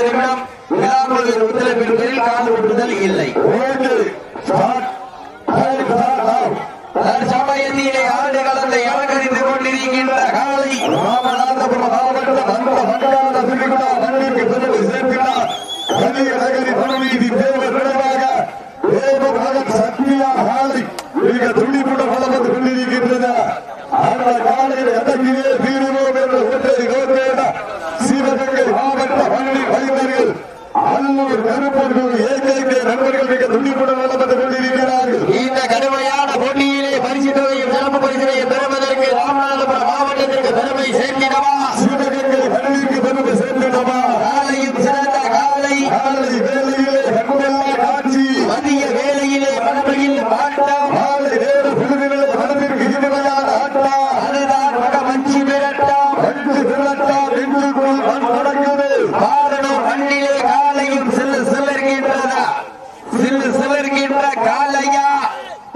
நிமிடம் விழாக்குழுவில் ஒட்டுதல் இல்லை. தற்சமயத்திலே சக்தியா காலை மிக துடிப்புடன் வளர்ந்து அந்த காலையில் எதற்கு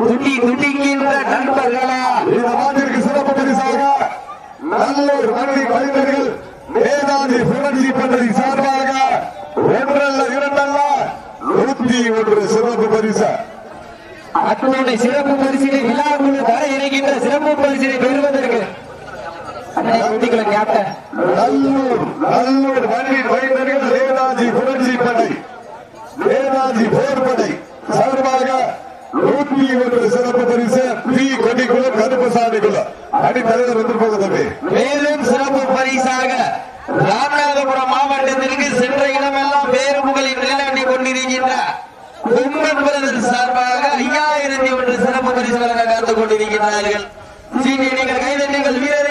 துடி துடிக்கின்ற நண்பர்களா. இந்த மாட்டிற்கு சிறப்பு பரிசாக நல்லூர் மண்ணின் கலைஞர்கள் நேதாஜி சிவஜி பள்ளி சார்பாக ஒன்றல்ல இரண்டல்ல நூத்தி ஒன்று சிறப்பு பரிசு. அத்தனுடைய சிறப்பு பரிசினை விழாவுக்கு வர இருக்கின்ற சிறப்பு பரிசினை பெறுவதற்கு நல்லூர் நல்லூர் என்று சிறப்பு பரிசு வழங்க காத்துக் கொண்டிருக்கிறார்கள். சீனியர்கள் கைதட்டுங்கள் வீரர்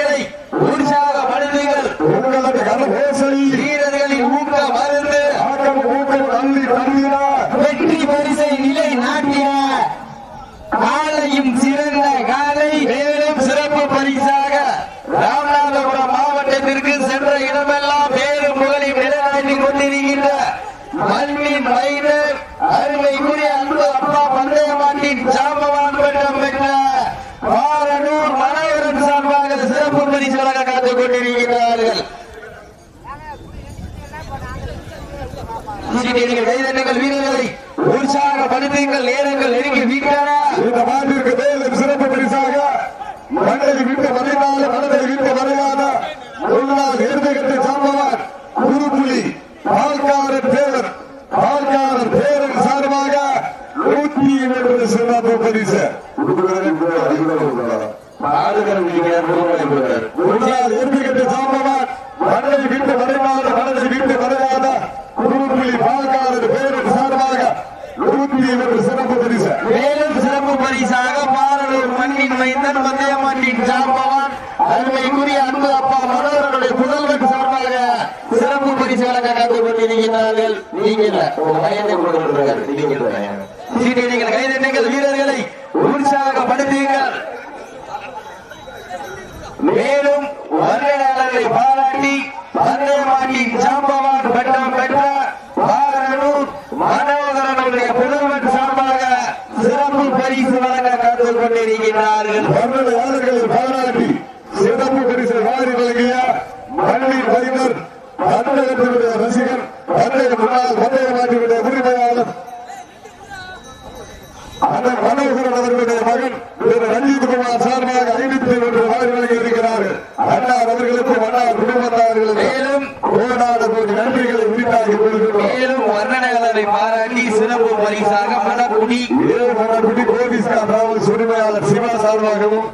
சார்பாகவும்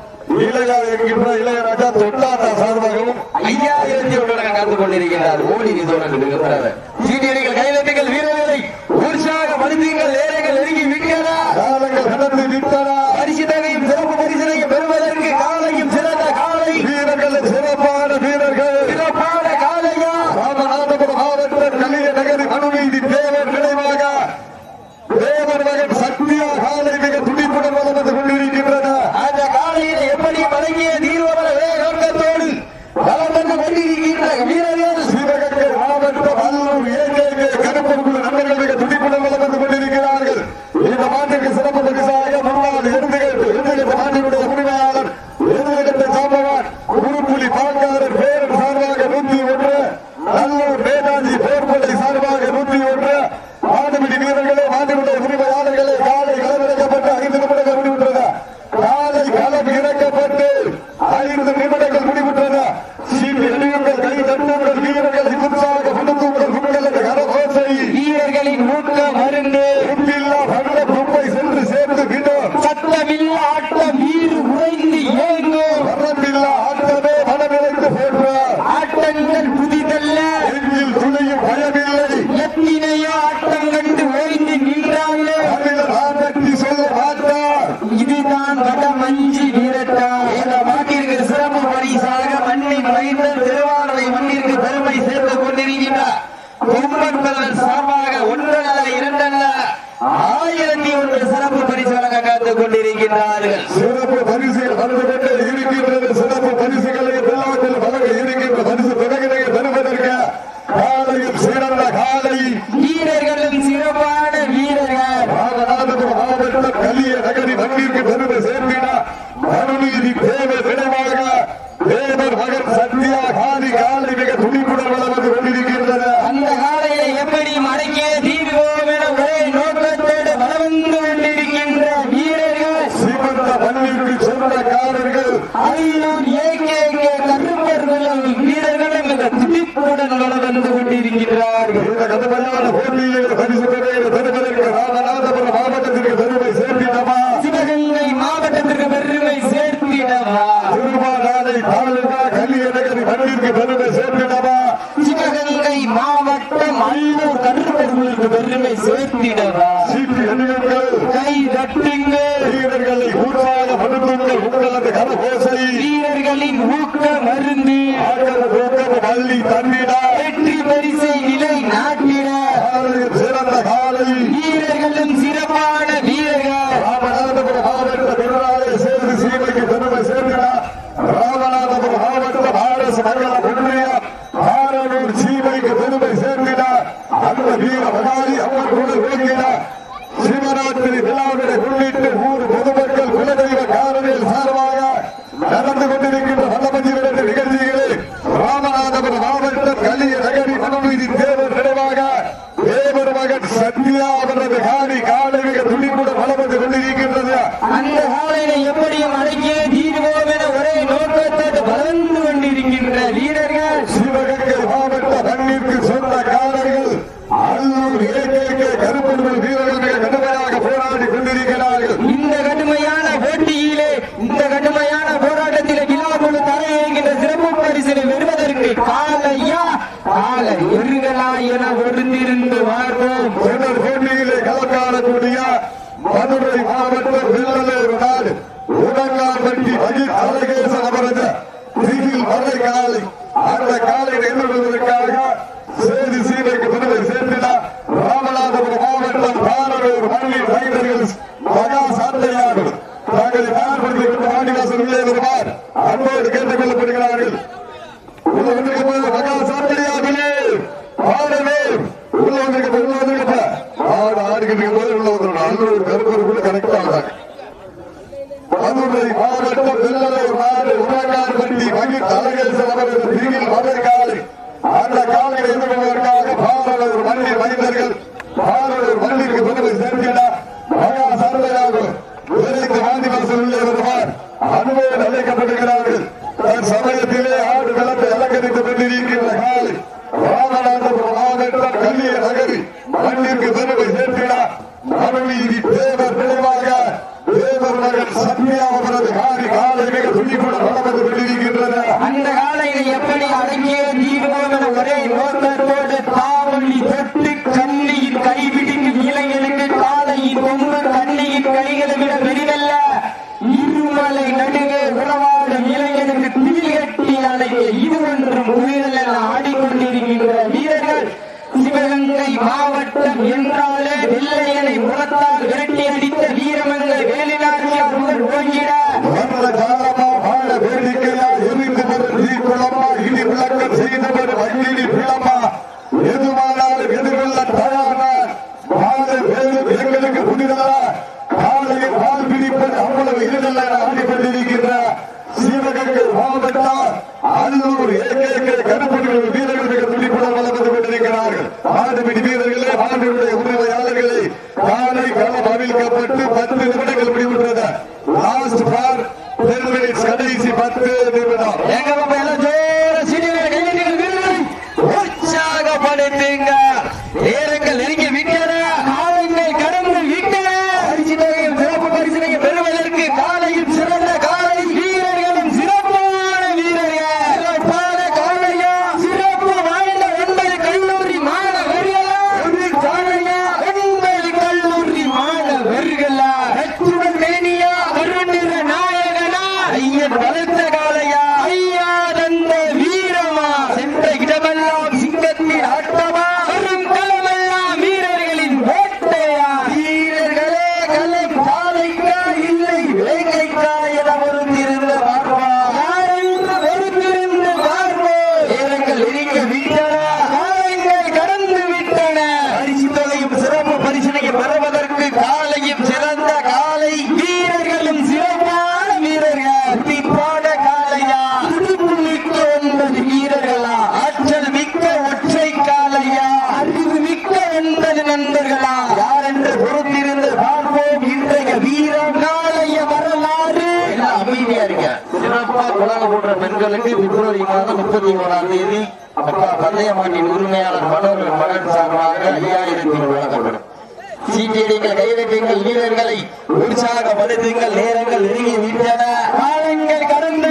இளையராஜா தொண்டாட்டா சார்பாகவும் ஐயாயிரத்தி ஒன்றுடன் கலந்து கொண்டிருக்கிறார் ஓடி நிதோரன் சீனியர்கள் கைலட்டுங்கள் வீரர்களை உற்சாக மருந்தீங்கள் நேரங்கள் நெருங்கி விட்டதா காலங்கள் கடந்து விட்டன. வீரர்களின் ஊக்க மருந்து கும்பில்லா பகல கும்பை சென்று சேர்ந்து விடும் சத்தமில்ல ஆட்டம் வீறு உறைந்து ஏங்கும் வரம்பில்லா ஆட்டமே மனமிழைத்து போன்றார் ஆட்டங்கள் புதிதல்ல. நெஞ்சில் துணியும் பயமில்லை. எத்தனையோ ஆட்டம் கண்டு ஓய்ந்து நின்றாங்களே அதில் நான் வெற்றி சொல்ல மாட்டார். இதுதான் வட மஞ்சி வீரட்டா இந்த மாட்டிற்கு சிறப்பு பரிசாக மண்ணின் மைந்தர் திருவாரூரை மண்ணிற்கு பெருமை சேர்த்து கொண்டிருக்கின்றார். கும்பன் பல்லன் சார்பாக ஒன்றல்ல இரண்டல்ல ஆயிரத்தி ஒன்று சிறப்பு பரிசு வழங்க கொண்டிருக்கின்றார்கள். சிறப்பு பரிசுகள் வந்து கொண்டே இருக்கின்றது சிறப்பு பரிசுகளை எல்லாத்தில் வழங்க இருக்கின்ற பரிசு தொடங்கினை பெறுவதற்கு காலையில் சிறந்த காலை வீரர்களும் சிறப்பான வீரர்கள் ராமநாதபுரம் மாவட்டம் கலிய நகரி மண்ணிற்கு பெருமை சேர்ந்திட அருள்நீதி தேவ நினைவாக தேவர் மகன் சத்யா காதி காலை மிக துணிப்புடன் வளம் வந்து கொண்டிருக்கின்றது அந்த காலையை எப்படி மடக்கிய தீர்வோம் என ஒரே நோக்கத்தோடு வளர்ந்து கொண்டிருக்கின்ற வீரர்கள் சிவந்த மண்ணிற்கு சொந்தக்காரர்கள் ஐநூறு ஏகேகே கருப்பர்களும் வீரர்களும் இந்த துடிப்புடன் வளம் வந்து கொண்டிருக்கிறார்கள். ராமநாதபுரம் மாவட்டத்திற்கு பெருமை சேர்த்திடமா சிவகங்கை மாவட்டத்திற்கு பெருமை சேர்த்திடவா? திருமாநாளை தாழ்வா கலிய நகரி மண்ணிற்கு பெருமை சேர்த்திடமா சிவகங்கை மாவட்டம் அல்லூர் கருப்பர்களுக்கு பெருமை எண்ணுங்கள் கை தட்டுங்கள் வீரர்களை உற்சாகப்படுத்துங்கள் உங்களது கரகோசை வீரர்களின் ஊக்க மருந்து ஆகல தூக்கம் வள்ளி தண்ணீடா வெற்றி பரிசை நிலை நாட்டிட காலையில் சிறந்த காலை வீரர்களும் சிறப்பான வீரர்கள் ராமநாதபுரம் மாவட்ட திருநாளை சேர்ந்து சீமைக்கு பெருமை சேர்த்திடா ராமநாதபுரம் மாவட்ட பாரச மங்கள புண்ணிய ஆரனூர் சீமைக்கு பெருமை சேர்த்திடா அந்த வீர மகாரி அம்மன் சிவராத்திரி விழாவினை முன்னிட்டு ஊர் பொதுமக்கள் குலதெய்வ காரணியில் சார்பாக நடந்து கொண்டிருக்கின்ற விரட்டு ராமநாதபுரம் மாவட்டம் கலிய நகரி மனநீதி தேவர் நினைவாக தேவர் மகன் சத்யா அவரது காணி காலை மிக துணிப்புடன் பலபதி கொண்டிருக்கின்றது. அந்த காலையை எப்படியும் அடக்கிய தீர்வோம் என ஒரே நோக்கத்தோடு வளர்ந்து கொண்டிருக்கின்ற வீரர்கள் சிவகங்கை மாவட்ட மண்ணிற்கு சொந்தக்காரர்கள் அல்லூர் ஏகேகே கருப்பர்கள் வீரர்கள் மிக கடுமையாக போராடி கொண்டிருக்கிறார்கள். இந்த கடுமையான போட்டியிலே இந்த கடுமையான போராட்டத்திலே விழாக்குழு தலையேகின்ற சிறப்பு பரிசினை பெறுவதற்கு காலையா காலை எருகலா என ஒருந்திருந்து வாழ்வோம் போட்டியிலே களக்காணக்கூடிய மதுரை மாவட்டம் வெள்ளலூர் நாடு உடங்கான்பட்டி அஜித் அழகேசன் அவரது திகில் காலை அந்த காலை எதிர்கொள்வதற்காக செய்தி சீமைக்கு பெருமை சேர்த்தினார். ராமநாதபுரம் மாவட்டம் பாரலூர் மண்ணின் ரைடர்கள் மகா சாட்டையார்கள் தங்களை தயார்படுத்திக் கொண்டு வாடிவாசல் உள்ளே வருவார் அன்போடு கேட்டுக் கொள்ளப்படுகிறார்கள் உள்ள வந்திருக்க மகா சாட்டையார்களே ஆடவே உள்ள வந்திருக்க உள்ள வந்திருக்க ஆடு ஆடுகின்ற போது உள்ள வந்துடும் அல்லூர் கருப்பருக்குள்ள கரெக்டா ஆகிறாங்க மதுரை மாவட்டம் வெள்ளலூர் நாடு உரங்கான்பட்டி மகிழ் அழகேசன் அவரது திகில் மலர் காலை அந்த காலையை எதிர்கொள்வதற்காக பாரலூர் மண்ணின் மைந்தர்கள் பாரலூர் மண்ணிற்கு பெருமை சேர்க்கிறார் மகா சாரதையாகும் விரைந்து வாதிவாசல் உள்ளே வருவார் அனுபவம் அழைக்கப்படுகிறார்கள் தன் சமயத்திலே ஆடு விளக்கை அலங்கரித்துக் கொண்டிருக்கின்ற காலை ராமநாதபுரம் மாவட்டம் கல்லிய நகரி மண்ணிற்கு பெருமை சேர்க்கிறார் மனுநீதி தேவர் நினைவாக தேவர் மகன் சத்யா அவரது காரி காலை மிக துணிப்புடன் வளம் வந்து காலையை எப்படி அடங்கிய தீர்வோம் என ஒரே நோக்கத்தோடு தாவள்ளி தொட்டு கண்ணியில் கைவிடுக்கு இளைஞனுக்கு காலையின் கொம்பு கண்ணியின் கைகளை விட பெரிதல்ல. இருமலை நடுவே உறவாடும் இளைஞனுக்கு தில் கட்டி அணைக்க இது ஒன்றும் உயிரில் என ஆடிக்கொண்டிருக்கின்ற வீரர்கள் சிவகங்கை மாவட்டம் என்றாலே வெள்ளையனை முகத்தால் விரட்டி அடித்த வீரமங்கை வேலிநாச்சியார் முதல் ஓங்கிட வங்கினி பிள்ளம்மா பிளமா எதுவானாலும் எதிர்கொள்ள தயாரினார் வாழ வேலும் எங்களுக்கு புனிதல்ல காலையில் பால் பிடிப்பது அவ்வளவு எளிதல்ல என ஆடிக்கொண்டிருக்கின்ற சிவகங்கை மாவட்டம் அறுநூறு ஏகேகே கருப்பணிகள் வீரர்கள் மிக துடிப்புடன் வளம் கொண்டிருக்கிறார்கள். ஆடுபிடி வீரர்களே ஆண்டுடைய உரிமையாளர்களை காலை களம் அறிவிக்கப்பட்டு பத்து நிமிடங்கள் முடிவுற்றது. லாஸ்ட் பார் டென் மினிட்ஸ் கடைசி பத்து நிமிடம். எங்க உலக போன்ற பெண்களுக்கு பிப்ரவரி மாதம் முப்பத்தி ஓராம் தேதி அப்பா பந்தயமாட்டின் உரிமையாளர் மனோர் மகன் சார்பாக ஐயாயிரத்தி வழங்கப்படும். சீட்டியடிங்கள் கைதட்டுங்கள் வீரர்களை உற்சாகப்படுத்துங்கள் நேரங்கள் நெருங்கி விட்டன காலங்கள் கடந்து